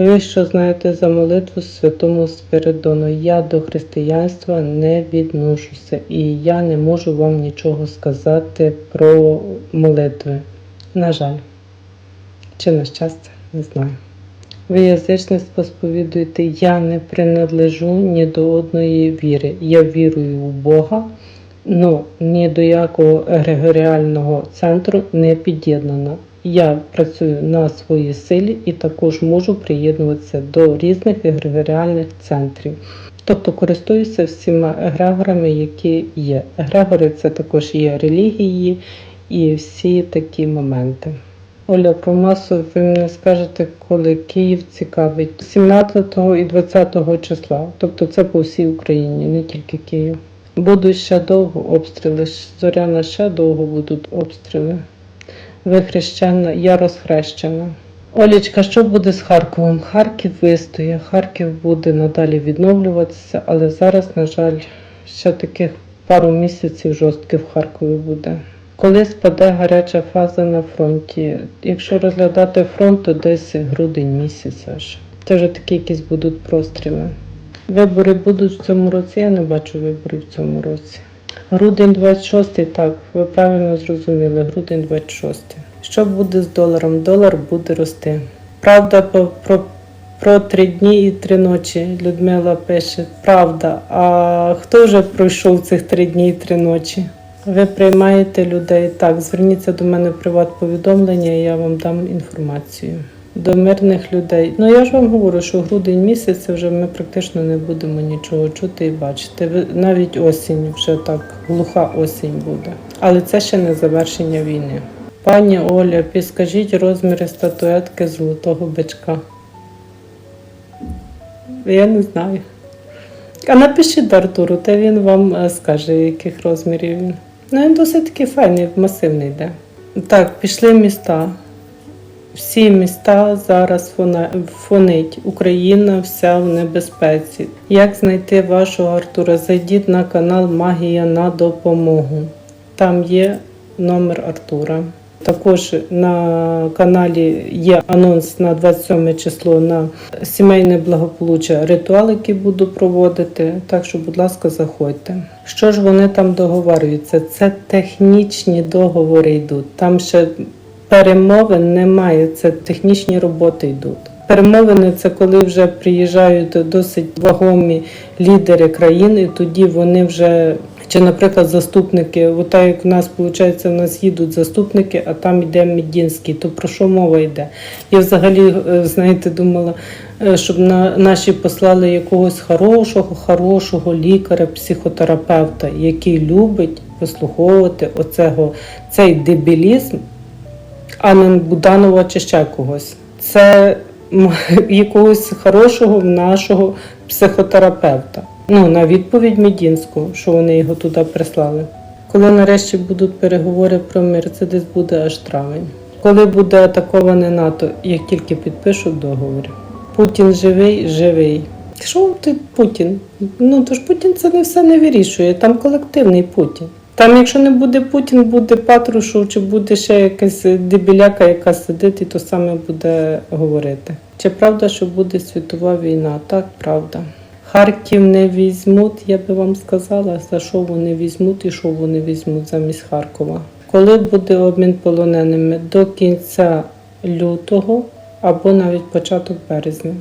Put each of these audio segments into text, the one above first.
Ви що знаєте за молитву святому Спиридону? Я до християнства не відношуся і я не можу вам нічого сказати про молитви. На жаль, чи на щастя, не знаю. Ви язичництво сповідуєте, я не принадлежу ні до одної віри. Я вірую в Бога, але ні до якого егрегоріального центру не під'єднана. Я працюю на своїй силі і також можу приєднуватися до різних егрегоріальних центрів. Тобто користуюся всіма егрегорами, які є. Егрегори це також є релігії і всі такі моменти. Оля, про масу ви мені скажете, коли Київ цікавить 17 і 20 числа. Тобто це по всій Україні, не тільки Київ. Будуть ще довго обстріли. Зоряна ще довго будуть обстріли. Ви хрещена, я розхрещена. Олічка, що буде з Харковом? Харків вистоє, Харків буде надалі відновлюватися, але зараз, на жаль, ще таких пару місяців жорстких в Харкові буде. Коли спаде гаряча фаза на фронті, якщо розглядати фронт, то десь грудень місяць аж. Це вже такі якісь будуть простріли. Вибори будуть в цьому році, я не бачу виборів в цьому році. Грудень 26, так, ви правильно зрозуміли, грудень 26. Що буде з доларом? Долар буде рости. Правда, по- про, про три дні і три ночі Людмила пише. Правда. А хто вже пройшов цих три дні і три ночі? Ви приймаєте людей. Так, зверніться до мене в приват-повідомлення, і я вам дам інформацію. До мирних людей. Ну я ж вам говорю, що грудень місяць вже ми практично не будемо нічого чути і бачити. Навіть осінь вже так, глуха осінь буде. Але це ще не завершення війни. Пані Оля, підскажіть розміри статуетки золотого бичка. Я не знаю. А напишіть Артуру, та він вам е, скаже, яких розмірів він. Ну, він досить таки файний, масивний йде. Так, пішли міста. Всі міста зараз фонить. Україна вся в небезпеці. Як знайти вашого Артура? Зайдіть на канал Магія на допомогу. Там є номер Артура. Також на каналі є анонс на 27 число на сімейне благополуччя, ритуал, який буду проводити. Так що, будь ласка, заходьте. Що ж вони там договарюються? Це технічні договори йдуть. Там ще перемовин немає, це технічні роботи йдуть. Перемовини це коли вже приїжджають досить вагомі лідери країн, і тоді вони вже. Чи, наприклад, заступники, от так як в нас виходить, у нас їдуть заступники, а там йде Медінський, то про що мова йде? Я взагалі, е, знаєте, думала, е, щоб на наші послали якогось хорошого, хорошого лікаря, психотерапевта, який любить послуховувати оцього, цей дебілізм, а не Буданова чи ще когось. Це якогось хорошого нашого психотерапевта. Ну, на відповідь Медінську, що вони його туди прислали. Коли нарешті будуть переговори про десь буде аж травень. Коли буде атаковане НАТО, як тільки підпишуть договір. Путін живий, живий. Що ти Путін? Ну то ж Путін це не все не вирішує. Там колективний Путін. Там, якщо не буде Путін, буде Патрушев, чи буде ще якась дебіляка, яка сидить і то саме буде говорити. Чи правда, що буде світова війна? Так, правда. Харків не візьмуть, я би вам сказала, за що вони візьмуть і що вони візьмуть замість Харкова. Коли буде обмін полоненими до кінця лютого або навіть початок березня.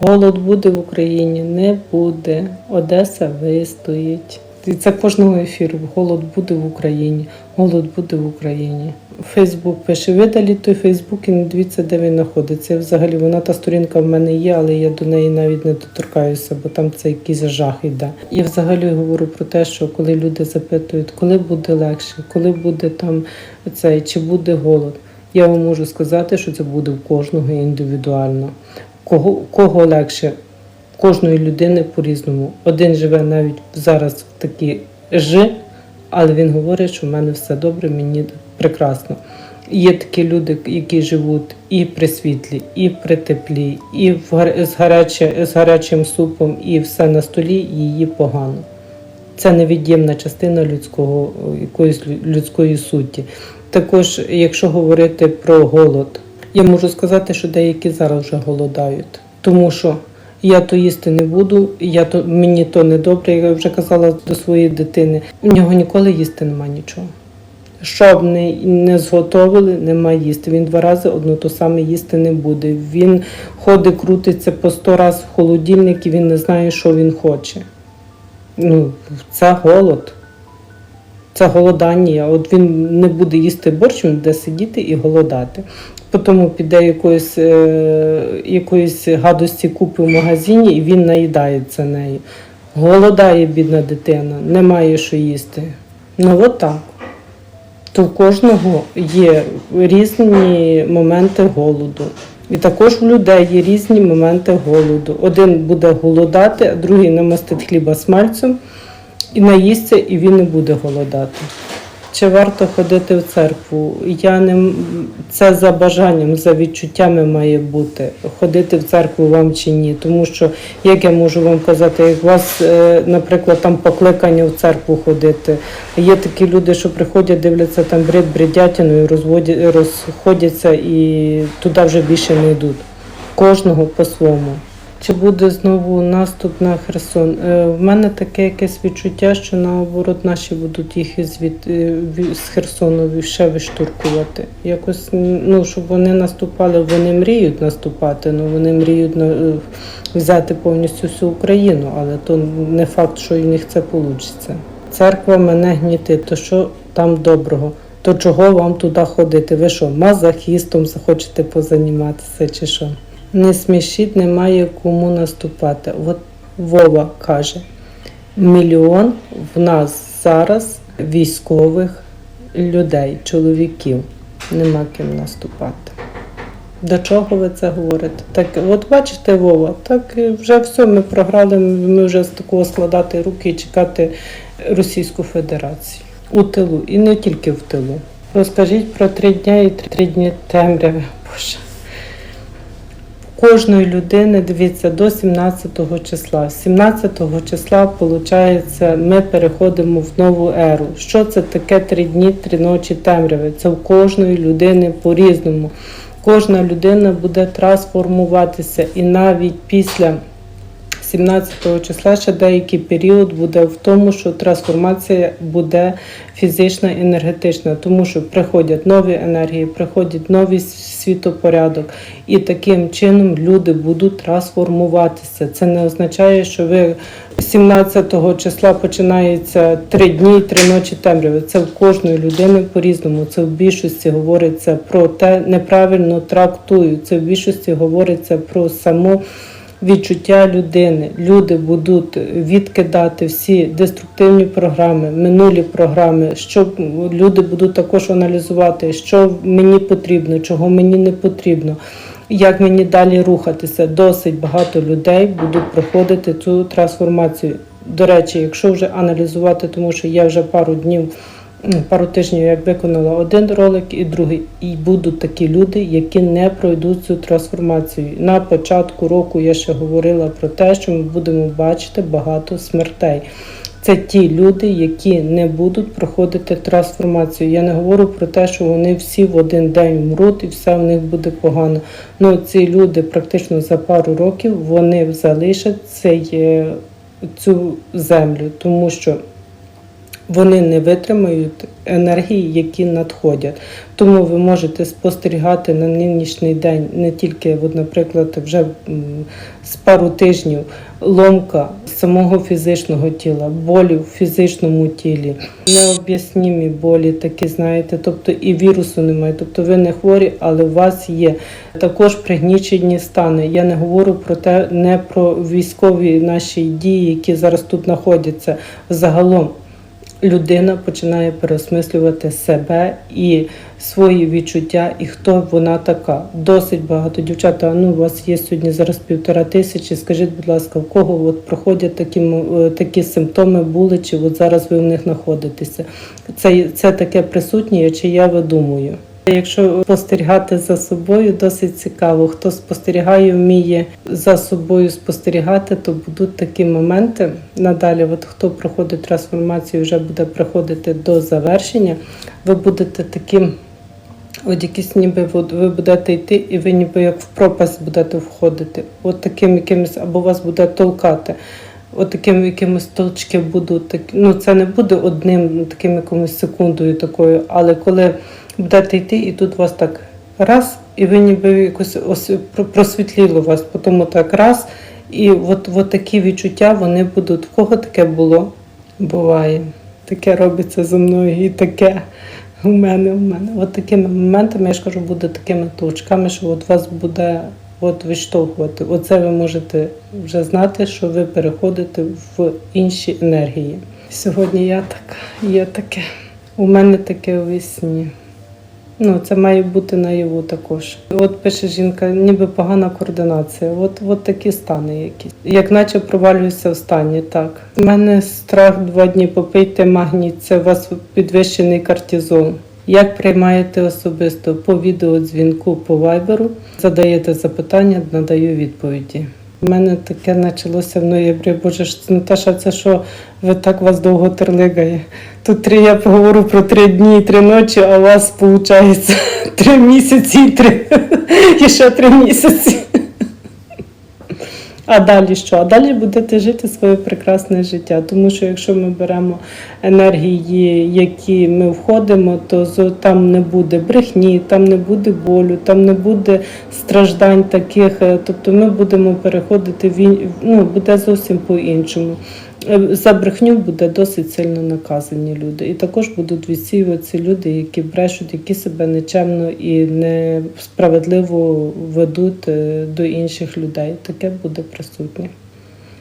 Голод буде в Україні, не буде. Одеса вистоїть. І це кожного ефіру. Голод буде в Україні, голод буде в Україні. Фейсбук пише, видаліть той Фейсбук і не дивіться, де він знаходиться. Взагалі, вона та сторінка в мене є, але я до неї навіть не доторкаюся, бо там це якийсь жах йде. Я взагалі говорю про те, що коли люди запитують, коли буде легше, коли буде там цей, чи буде голод. Я вам можу сказати, що це буде в кожного індивідуально. Кого, кого легше, кожної людини по-різному. Один живе навіть зараз в такі жи, але він говорить, що в мене все добре, мені прекрасно. Є такі люди, які живуть і при світлі, і при теплі, і в з, гаряче, з гарячим супом, і все на столі, і її погано. Це невід'ємна частина людського, якоїсь людської суті. Також, якщо говорити про голод, я можу сказати, що деякі зараз вже голодають. тому що я то їсти не буду, я то мені то не добре. Я вже казала до своєї дитини. У нього ніколи їсти нема нічого. Що б не, не зготовили, нема їсти. Він два рази одно то саме їсти не буде. Він ходить, крутиться по сто разів в холодильник і він не знає, що він хоче. Ну, це голод. Це голодання. От він не буде їсти борщ, він буде сидіти і голодати. Потім піде якоїсь, е, якоїсь гадості купи в магазині і він наїдається нею. Голодає бідна дитина, немає що їсти. Ну от так. То в кожного є різні моменти голоду. І також у людей є різні моменти голоду. Один буде голодати, а другий намастить хліба смальцем і наїсться, і він не буде голодати. Чи варто ходити в церкву? Я не це за бажанням, за відчуттями має бути ходити в церкву вам чи ні. Тому що як я можу вам казати, як у вас, е, наприклад, там покликання в церкву ходити. Є такі люди, що приходять, дивляться там бред розводять, розходяться і туди вже більше не йдуть. Кожного по-своєму. Чи буде знову наступ на Херсон? Е, В мене таке якесь відчуття, що наоборот наші будуть їх із від, е, з Херсону ще виштуркувати. Якось ну, щоб вони наступали, вони мріють наступати, ну вони мріють на, е, взяти повністю всю Україну, але то не факт, що в них це вийде. Церква мене гнітить, то що там доброго? То чого вам туди ходити? Ви що, мазохістом захочете позаніматися чи що? Не смішіть, немає кому наступати. От Вова каже: мільйон в нас зараз військових людей, чоловіків. Нема ким наступати. До чого ви це говорите? Так, от бачите, Вова, так вже все, ми програли, ми вже з такого складати руки і чекати Російську Федерацію у тилу, і не тільки в тилу. Розкажіть про три дні і три дні темряви. Боже. Кожної людини дивіться до 17 числа. З 17 числа, виходить, ми переходимо в нову еру. Що це таке три дні, три ночі темряви? Це в кожної людини по-різному. Кожна людина буде трансформуватися і навіть після 17 числа ще деякий період буде в тому, що трансформація буде фізична енергетична, тому що приходять нові енергії, приходять новий світопорядок, і таким чином люди будуть трансформуватися. Це не означає, що ви 17 числа починається три дні, три ночі темряви. Це в кожної людини по-різному. Це в більшості говориться про те, неправильно трактують. Це в більшості говориться про саму відчуття людини. Люди будуть відкидати всі деструктивні програми, минулі програми, що люди будуть також аналізувати, що мені потрібно, чого мені не потрібно. Як мені далі рухатися? Досить багато людей будуть проходити цю трансформацію. До речі, якщо вже аналізувати, тому що я вже пару днів пару тижнів як виконала один ролик і другий. І будуть такі люди, які не пройдуть цю трансформацію. На початку року я ще говорила про те, що ми будемо бачити багато смертей. Це ті люди, які не будуть проходити трансформацію. Я не говорю про те, що вони всі в один день вмруть і все в них буде погано. Ну ці люди практично за пару років вони залишать цей, е, цю землю, тому що вони не витримають енергії, які надходять. Тому ви можете спостерігати на нинішній день не тільки, от, наприклад, вже з пару тижнів ломка самого фізичного тіла, болі в фізичному тілі, необ'яснімі болі, такі знаєте, тобто і вірусу немає. Тобто ви не хворі, але у вас є також пригнічені стани. Я не говорю про те, не про військові наші дії, які зараз тут знаходяться. Загалом людина починає переосмислювати себе і свої відчуття, і хто вона така. Досить багато дівчат. Ну, у вас є сьогодні зараз півтора тисячі. Скажіть, будь ласка, в кого от проходять такі, е, такі симптоми були, чи от зараз ви в них знаходитеся? Це, це таке присутнє, чи я видумую? Якщо спостерігати за собою, досить цікаво. Хто спостерігає, вміє за собою спостерігати, то будуть такі моменти. Надалі, от хто проходить трансформацію, вже буде приходити до завершення. Ви будете таким От якісь ніби ви будете йти, і ви ніби як в пропасть будете входити. От таким якимось, або вас буде толкати. От таким якимось толчки будуть. Ну це не буде одним таким якомусь секундою такою, але коли будете йти, і тут вас так раз, і ви ніби якось ось просвітліло вас, потім так раз. І от, от такі відчуття вони будуть. В кого таке було? Буває. Таке робиться зі мною і таке. У мене, у мене. От такими моментами, я ж кажу, буде такими толчками, що от вас буде от виштовхувати. Оце ви можете вже знати, що ви переходите в інші енергії. Сьогодні я така, є таке. У мене таке у. Ну, це має бути наяву також. От пише жінка, ніби погана координація. От, от такі стани якісь. Як наче провалююся в стані, так. У мене страх два дні попийте магній, це у вас підвищений кортизол. Як приймаєте особисто по відеодзвінку по вайберу, задаєте запитання, надаю відповіді. У мене таке почалося в ноябрі. Боже ж, Наташа, це що ви так вас довго терлигає? Тут три я поговорю про три дні і три ночі, а у вас виходить три місяці і три і ще три місяці. А далі що? А далі будете жити своє прекрасне життя. Тому що якщо ми беремо енергії, які ми входимо, то там не буде брехні, там не буде болю, там не буде страждань таких. Е, Тобто ми будемо переходити в ну, буде зовсім по-іншому. Е, За брехню буде досить сильно наказані люди. І також будуть відсіюватися люди, які брешуть, які себе нечемно і несправедливо ведуть е, до інших людей. Таке буде присутнє.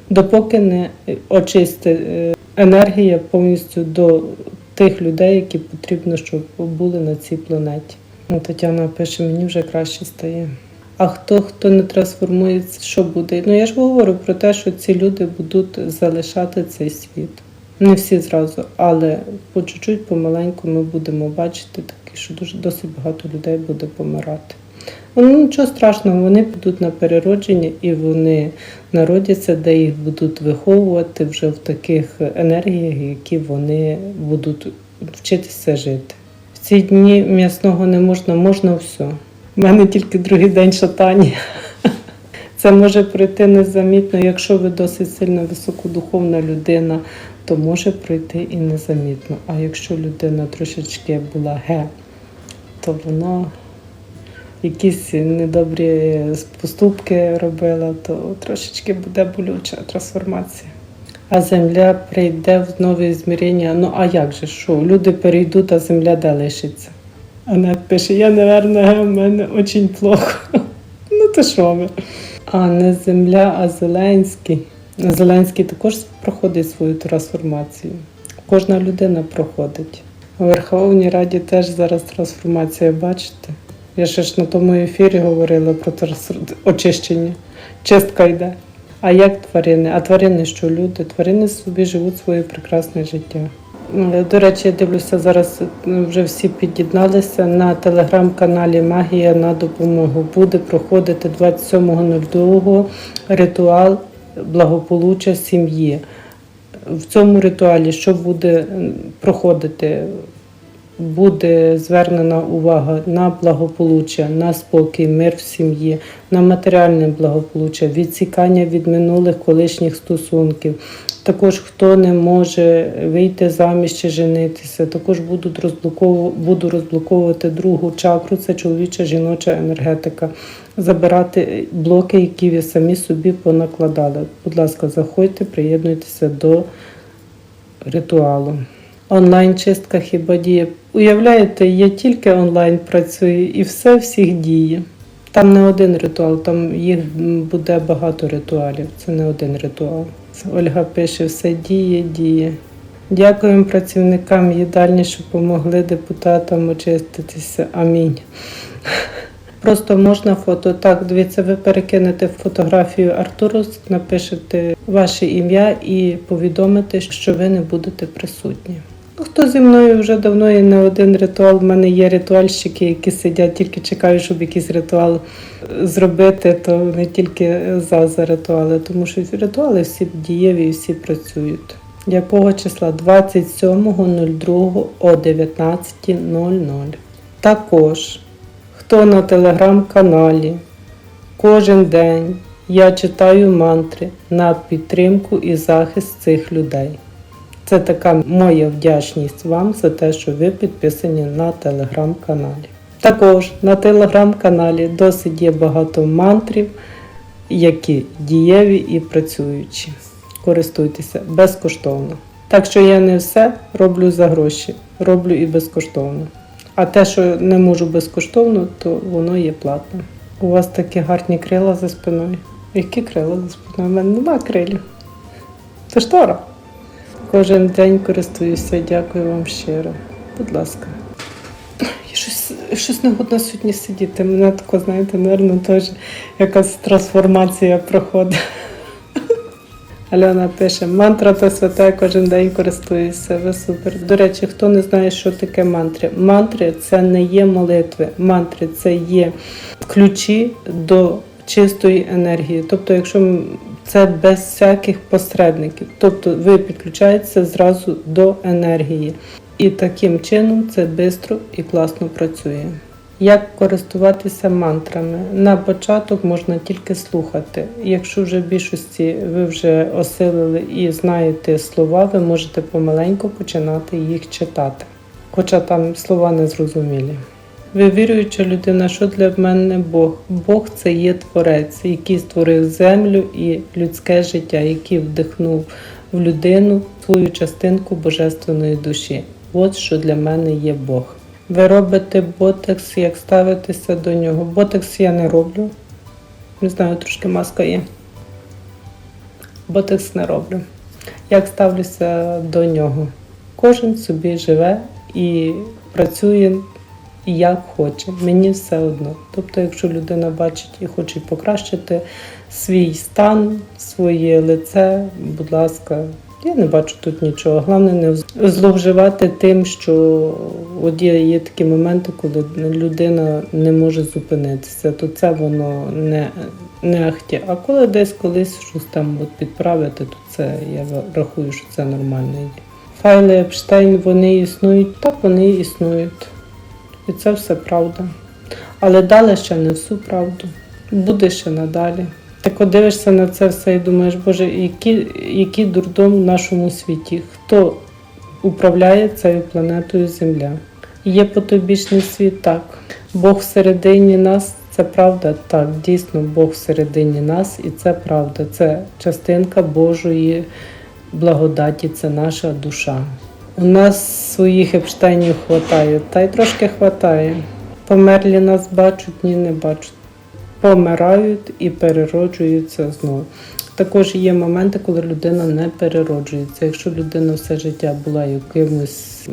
Допоки не очисти е, енергія повністю до тих людей, які потрібно, щоб були на цій планеті. Тетяна пише, мені вже краще стає. А хто хто не трансформується, що буде? Ну я ж говорю про те, що ці люди будуть залишати цей світ. Не всі зразу, але по чуть-чуть, помаленьку ми будемо бачити таке, що дуже досить багато людей буде помирати. Ну, нічого страшного, вони підуть на переродження і вони народяться, де їх будуть виховувати вже в таких енергіях, які вони будуть вчитися жити. В ці дні м'ясного не можна, можна все. У мене тільки другий день шатання. Це може пройти незамітно. Якщо ви досить сильно високодуховна людина, то може пройти і незамітно. А якщо людина трошечки була ге, то воно якісь недобрі поступки робила, то трошечки буде болюча трансформація. А земля прийде в нові змірення. Ну а як же що? Люди перейдуть, а земля де лишиться. Анет пише, я, наверное, в мене дуже плохо. Ну то що ви? А не земля, а Зеленський. Зеленський також проходить свою трансформацію. Кожна людина проходить. У Верховній Раді теж зараз трансформація, бачите? Я ще ж на тому ефірі говорила про очищення. Чистка йде. А як тварини? А тварини що люди? Тварини собі живуть своє прекрасне життя. До речі, я дивлюся, зараз вже всі під'єдналися на телеграм-каналі Магія на допомогу. Буде проходити 27.02 ритуал благополуччя сім'ї. В цьому ритуалі що буде проходити? Буде звернена увага на благополуччя, на спокій, мир в сім'ї, на матеріальне благополуччя, відсікання від минулих колишніх стосунків. Також хто не може вийти заміж чи женитися, також будуть розблокову- буду розблоковувати другу чакру, це чоловіча жіноча енергетика, забирати блоки, які ви самі собі понакладали. Будь ласка, заходьте, приєднуйтеся до ритуалу. Онлайн-чистка хіба діє. Уявляєте, я тільки онлайн працюю і все всіх діє. Там не один ритуал, там їх буде багато ритуалів. Це не один ритуал. Ольга пише, все діє, діє. Дякуємо працівникам їдальні, що допомогли депутатам очиститися. Амінь. Просто можна фото. Так, дивіться, ви перекинете фотографію Артуру, напишете ваше ім'я і повідомите, що ви не будете присутні. Ну, Хто зі мною вже давно є не один ритуал. В мене є ритуальщики, які сидять, тільки чекають, щоб якийсь ритуал е, зробити, то не тільки за, за ритуали, тому що ритуали всі дієві всі працюють. Якого числа? 27.02 о 19.00. Також хто на телеграм-каналі. Кожен день я читаю мантри на підтримку і захист цих людей. Це така моя вдячність вам за те, що ви підписані на телеграм-каналі. Також на телеграм-каналі досить є багато мантрів, які дієві і працюючі. Користуйтеся безкоштовно. Так що я не все роблю за гроші, роблю і безкоштовно. А те, що не можу безкоштовно, то воно є платне. У вас такі гарні крила за спиною. Які крила за спиною? У мене нема крилів. Це штора. Кожен день користуюся, дякую вам щиро. Будь ласка. Я щось, щось негодно сьогодні сидіти. Мене тако, знаєте, нервно теж якась трансформація проходить. Альона пише, мантра та свята, кожен день користуюся. Ви супер. До речі, хто не знає, що таке мантри? Мантри це не є молитви. Мантри це є ключі до чистої енергії. Тобто, якщо це без всяких посередників, тобто ви підключаєтеся зразу до енергії. І таким чином це швидко і класно працює. Як користуватися мантрами? На початок можна тільки слухати. Якщо вже в більшості ви вже осилили і знаєте слова, ви можете помаленьку починати їх читати. Хоча там слова не зрозумілі. Ви віруюча людина, що для мене Бог? Бог це є творець, який створив землю і людське життя, який вдихнув в людину свою частинку божественної душі. От що для мене є Бог. Ви робите ботекс, як ставитеся до нього. Ботекс я не роблю. Не знаю, трошки маска є. Ботекс не роблю. Як ставлюся до нього? Кожен собі живе і працює як хоче. Мені все одно. Тобто, якщо людина бачить і хоче покращити свій стан, своє лице, будь ласка, я не бачу тут нічого. Головне не зловживати тим, що от є, є такі моменти, коли людина не може зупинитися, то це воно не, не ахті. А коли десь колись щось там от підправити, то це я рахую, що це нормально є. Файли Епштейн, вони існують, так вони існують. І це все правда. Але дали ще не всю правду. Буде ще надалі. Так от дивишся на це все і думаєш, Боже, який, який дурдом в нашому світі? Хто управляє цією планетою Земля? Є потобічний світ, так. Бог всередині нас це правда, так, дійсно, Бог всередині нас, і це правда. Це частинка Божої благодаті, це наша душа. У нас своїх епштейнів хватає, та й трошки хватає. Померлі нас бачать, ні, не бачать. Помирають і перероджуються знову. Також є моменти, коли людина не перероджується. Якщо людина все життя була якимось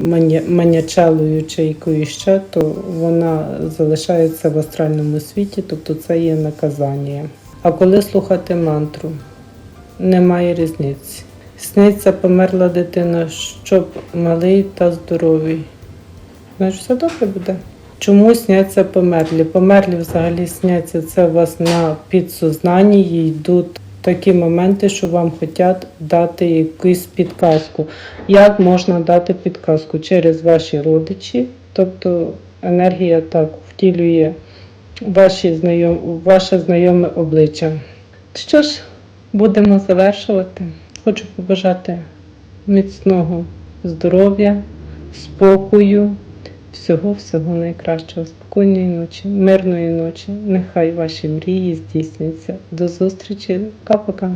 манячелою чи якоюсь ще, то вона залишається в астральному світі, тобто це є наказання. А коли слухати мантру, немає різниці. Сниться померла дитина, щоб малий та здоровий. Значить, все добре буде. Чому сняться померлі? Померлі взагалі сняться це у вас на підсознанні, йдуть такі моменти, що вам хочуть дати якусь підказку. Як можна дати підказку? Через ваші родичі, тобто енергія так втілює ваші знайом, ваше знайоме обличчя. Що ж, будемо завершувати. Хочу побажати міцного здоров'я, спокою, всього-всього найкращого, спокійної ночі, мирної ночі. Нехай ваші мрії здійсняться. До зустрічі. Пока-пока.